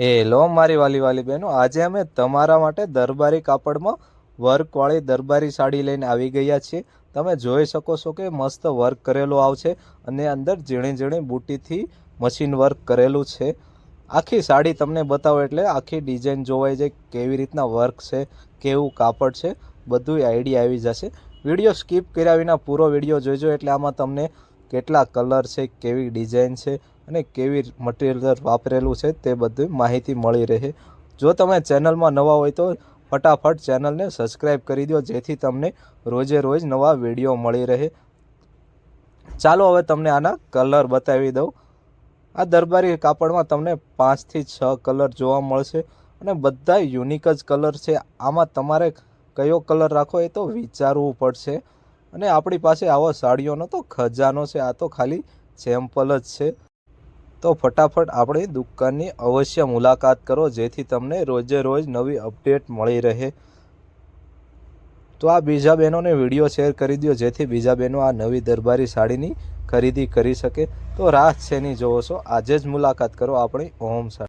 Hello મારી વાલી વાલી બહેનો, આજે અમે તમારા માટે દરબારી કાપડમાં વર્કવાળી દરબારી સાડી લઈને આવી ગયા છીએ. તમે જોઈ શકો છો કે મસ્ત વર્ક કરેલું આવશે અને અંદર ઝીણી ઝીણી બુટીથી મશીન વર્ક કરેલું છે. આખી સાડી તમને બતાવો એટલે આખી ડિઝાઇન જોવાઈ જાય કેવી રીતના વર્ક છે, કેવું કાપડ છે બધું આઈડિયા આવી જશે. વીડિયો સ્કીપ કર્યા વિના પૂરો વીડિયો જોઈજો એટલે આમાં તમને કેટલા કલર છે, કેવી ડિઝાઇન છે અને કેવી મટીરિયલ વાપરેલું છે તે બધી માહિતી મળી રહે. જો તમે ચેનલમાં નવા હોય તો ફટાફટ ચેનલને સબસ્ક્રાઈબ કરી દો, જેથી તમને રોજે રોજ નવા વીડિયો મળી રહે. ચાલો હવે તમને આના કલર બતાવી દઉં. આ દરબારી કાપડમાં તમને પાંચથી છ કલર જોવા મળશે અને બધા યુનિક જ કલર છે. આમાં તમારે કયો કલર રાખવો એ તો વિચારવું પડશે. અને આપણી પાસે આવો સાડીઓનો તો ખજાનો છે, આ તો ખાલી સેમ્પલ જ છે. તો ફટાફટ આપણી દુકાનની અવશ્ય મુલાકાત કરો, જેથી તમને રોજે રોજ નવી અપડેટ મળી રહે. તો આ બીજા બહેનોને વીડિયો શેર કરી દો જેથી બીજા બહેનો આ નવી દરબારી સાડીની ખરીદી કરી શકે. તો રાહ છે નહીં જોવો છો, આજે જ મુલાકાત કરો આપણી ઓમ સાડી.